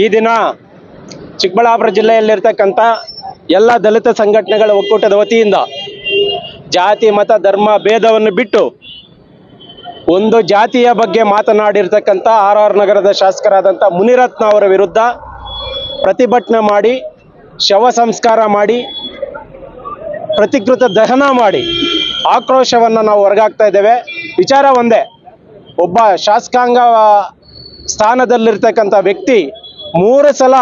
ಈ ದಿನ ಚಿಕ್ಕಬಳ್ಳಾಪುರ ಜಿಲ್ಲೆಯಲ್ಲಿರ್ತಕ್ಕಂಥ ಎಲ್ಲ ದಲಿತ ಸಂಘಟನೆಗಳ ಒಕ್ಕೂಟದ ವತಿಯಿಂದ ಜಾತಿ, ಮತ, ಧರ್ಮ, ಭೇದವನ್ನು ಬಿಟ್ಟು ಒಂದು ಜಾತಿಯ ಬಗ್ಗೆ ಮಾತನಾಡಿರ್ತಕ್ಕಂಥ ಆರ್ ಆರ್ ನಗರದ ಶಾಸಕರಾದಂಥ ಮುನಿರತ್ನ ಅವರ ವಿರುದ್ಧ ಪ್ರತಿಭಟನೆ ಮಾಡಿ, ಶವ ಸಂಸ್ಕಾರ ಮಾಡಿ, ಪ್ರತಿಕೃತ ದಹನ ಮಾಡಿ ಆಕ್ರೋಶವನ್ನು ನಾವು ಹೊರಗಾಗ್ತಾ ಇದ್ದೇವೆ. ವಿಚಾರ ಒಂದೇ, ಒಬ್ಬ ಶಾಸಕಾಂಗ ಸ್ಥಾನದಲ್ಲಿರ್ತಕ್ಕಂಥ ವ್ಯಕ್ತಿ ಮೂರು ಸಲ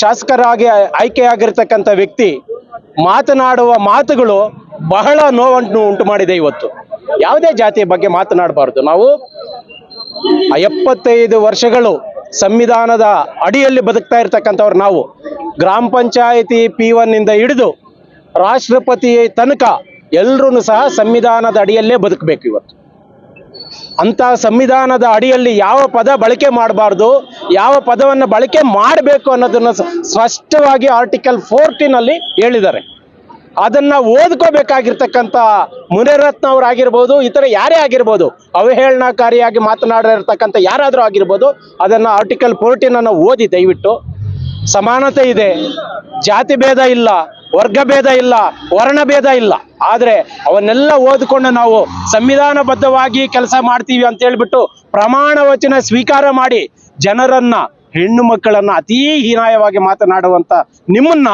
ಶಾಸಕರಾಗಿ ಆಯ್ಕೆಯಾಗಿರ್ತಕ್ಕಂಥ ವ್ಯಕ್ತಿ ಮಾತನಾಡುವ ಮಾತುಗಳು ಬಹಳ ನೋವನ್ನು ಉಂಟು ಮಾಡಿದೆ ಇವತ್ತು. ಯಾವುದೇ ಜಾತಿಯ ಬಗ್ಗೆ ಮಾತನಾಡಬಾರ್ದು. ನಾವು ಎಪ್ಪತ್ತೈದು ವರ್ಷಗಳು ಸಂವಿಧಾನದ ಅಡಿಯಲ್ಲಿ ಬದುಕ್ತಾ ಇರ್ತಕ್ಕಂಥವ್ರು ನಾವು. ಗ್ರಾಮ ಪಂಚಾಯಿತಿ ಪಿ ಒನ್ನಿಂದ ಹಿಡಿದು ರಾಷ್ಟ್ರಪತಿ ತನಕ ಎಲ್ಲರೂ ಸಹ ಸಂವಿಧಾನದ ಅಡಿಯಲ್ಲೇ ಬದುಕಬೇಕು ಇವತ್ತು. ಅಂತ ಸಂವಿಧಾನದ ಅಡಿಯಲ್ಲಿ ಯಾವ ಪದ ಬಳಕೆ ಮಾಡಬಾರ್ದು, ಯಾವ ಪದವನ್ನು ಬಳಕೆ ಮಾಡಬೇಕು ಅನ್ನೋದನ್ನು ಸ್ಪಷ್ಟವಾಗಿ ಆರ್ಟಿಕಲ್ ಫೋರ್ಟೀನಲ್ಲಿ ಹೇಳಿದ್ದಾರೆ. ಅದನ್ನ ಓದ್ಕೋಬೇಕಾಗಿರ್ತಕ್ಕಂಥ ಮುನಿರತ್ನ ಅವರಾಗಿರ್ಬೋದು ಇತರ ಯಾರೇ ಆಗಿರ್ಬೋದು, ಅವಹೇಳನಕಾರಿಯಾಗಿ ಮಾತನಾಡಿರ್ತಕ್ಕಂಥ ಯಾರಾದರೂ ಆಗಿರ್ಬೋದು, ಅದನ್ನು ಆರ್ಟಿಕಲ್ ಫೋರ್ಟೀನ್ ಅನ್ನು ಓದಿ ದಯವಿಟ್ಟು. ಸಮಾನತೆ ಇದೆ, ಜಾತಿ ಭೇದ ಇಲ್ಲ ವರ್ಗ ಭೇದ ಇಲ್ಲ ವರ್ಣ ಭೇದ ಇಲ್ಲ. ಆದರೆ ಅವನ್ನೆಲ್ಲ ಓದಿಕೊಂಡು ನಾವು ಸಂವಿಧಾನಬದ್ಧವಾಗಿ ಕೆಲಸ ಮಾಡ್ತೀವಿ ಅಂತ ಹೇಳ್ಬಿಟ್ಟು ಪ್ರಮಾಣ ವಚನ ಸ್ವೀಕಾರ ಮಾಡಿ ಜನರನ್ನ, ಹೆಣ್ಣು ಮಕ್ಕಳನ್ನ ಅತೀ ಹೀನಾಯವಾಗಿ ಮಾತನಾಡುವಂತ ನಿಮ್ಮನ್ನ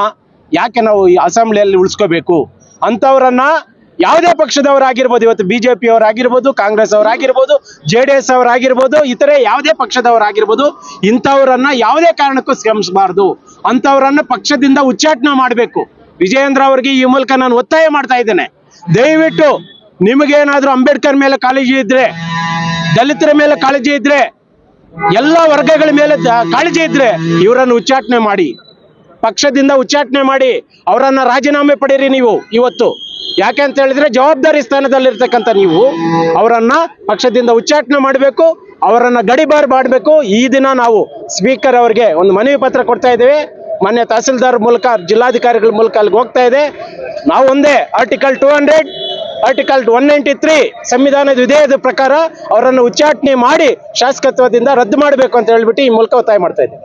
ಯಾಕೆ ನಾವು ಈ ಅಸೆಂಬ್ಲಿಯಲ್ಲಿ ಉಳಿಸ್ಕೋಬೇಕು? ಅಂತವರನ್ನ ಯಾವುದೇ ಪಕ್ಷದವರಾಗಿರ್ಬೋದು, ಇವತ್ತು ಬಿ ಜೆ ಅವರಾಗಿರ್ಬೋದು ಕಾಂಗ್ರೆಸ್ ಅವರಾಗಿರ್ಬೋದು ಜೆ ಡಿ ಎಸ್ ಅವರಾಗಿರ್ಬೋದು ಇತರೆ ಯಾವುದೇ ಪಕ್ಷದವರಾಗಿರ್ಬೋದು, ಇಂಥವ್ರನ್ನ ಯಾವುದೇ ಕಾರಣಕ್ಕೂ ಶ್ರಮಿಸಬಾರ್ದು ಅಂಥವ್ರನ್ನ ಪಕ್ಷದಿಂದ ಉಚ್ಚಾಟನೆ ಮಾಡಬೇಕು. ವಿಜಯೇಂದ್ರ ಅವರಿಗೆ ಈ ಮೂಲಕ ನಾನು ಒತ್ತಾಯ ಮಾಡ್ತಾ ಇದ್ದೇನೆ. ದಯವಿಟ್ಟು ನಿಮಗೇನಾದ್ರೂ ಅಂಬೇಡ್ಕರ್ ಮೇಲೆ ಕಾಳಜಿ ಇದ್ರೆ, ದಲಿತರ ಮೇಲೆ ಕಾಳಜಿ ಇದ್ರೆ, ಎಲ್ಲ ವರ್ಗಗಳ ಮೇಲೆ ಕಾಳಜಿ ಇದ್ರೆ ಇವರನ್ನು ಉಚ್ಚಾಟನೆ ಮಾಡಿ. ಪಕ್ಷದಿಂದ ಉಚ್ಚಾಟನೆ ಮಾಡಿ ಅವರನ್ನ ರಾಜೀನಾಮೆ ಪಡೀರಿ ನೀವು ಇವತ್ತು. ಯಾಕೆ ಅಂತ ಹೇಳಿದ್ರೆ ಜವಾಬ್ದಾರಿ ಸ್ಥಾನದಲ್ಲಿರ್ತಕ್ಕಂಥ ನೀವು ಅವರನ್ನ ಪಕ್ಷದಿಂದ ಉಚ್ಚಾಟನೆ ಮಾಡಬೇಕು, ಅವರನ್ನ ಗಡಿಬಾರ್ ಮಾಡಬೇಕು. ಈ ದಿನ ನಾವು ಸ್ಪೀಕರ್ ಅವರಿಗೆ ಒಂದು ಮನವಿ ಪತ್ರ ಕೊಡ್ತಾ ಇದ್ದೇವೆ. ಮಾನ್ಯ ತಹಸೀಲ್ದಾರ್ ಮೂಲಕ, ಜಿಲ್ಲಾಧಿಕಾರಿಗಳ ಮೂಲಕ ಅಲ್ಲಿಗೆ ಹೋಗ್ತಾ ಇದೆ. ನಾವು ಒಂದೇ article two hundred article one ninety three ಸಂವಿಧಾನದ ವಿಧೇಯದ ಪ್ರಕಾರ ಅವರನ್ನು ಉಚ್ಚಾಟನೆ ಮಾಡಿ ಶಾಸಕತ್ವದಿಂದ ರದ್ದು ಮಾಡಬೇಕು ಅಂತ ಹೇಳ್ಬಿಟ್ಟು ಈ ಮೂಲಕ ಒತ್ತಾಯ ಮಾಡ್ತಾ ಇದ್ದೀವಿ